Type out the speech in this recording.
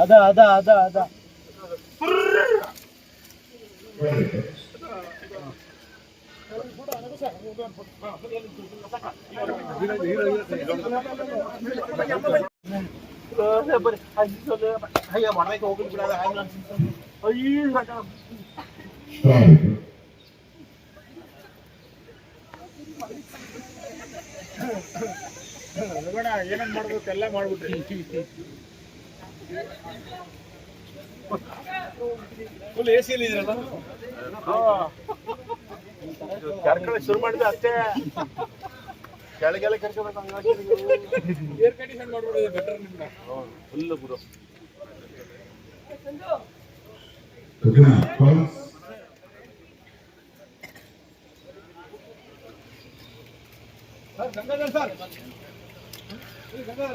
அதான் அதான் அதான் அதான் ஐயா மனைக்கு ஓகே ஐயோ ಬೇಡ ಏನೇನು ಮಾಡ್ಬೇಕು ಎಲ್ಲ ಮಾಡ್ಬಿಟ್ರಿ ಫುಲ್ ಎ ಸಿಲಿ ಇದೆಯಲ್ಲ ಕರ್ಕೊಂಡು ಶುರು ಮಾಡಿದ್ರೆ ಅಷ್ಟೇ ಕೆಳಗೆಲ್ಲ ಕರ್ಕೋಬೇಕು ಬೆಟರ್ ಫುಲ್ ಗುರು ಗಂಗಾಧರ್ ಸರ್ ಗಂಗಾಧರ್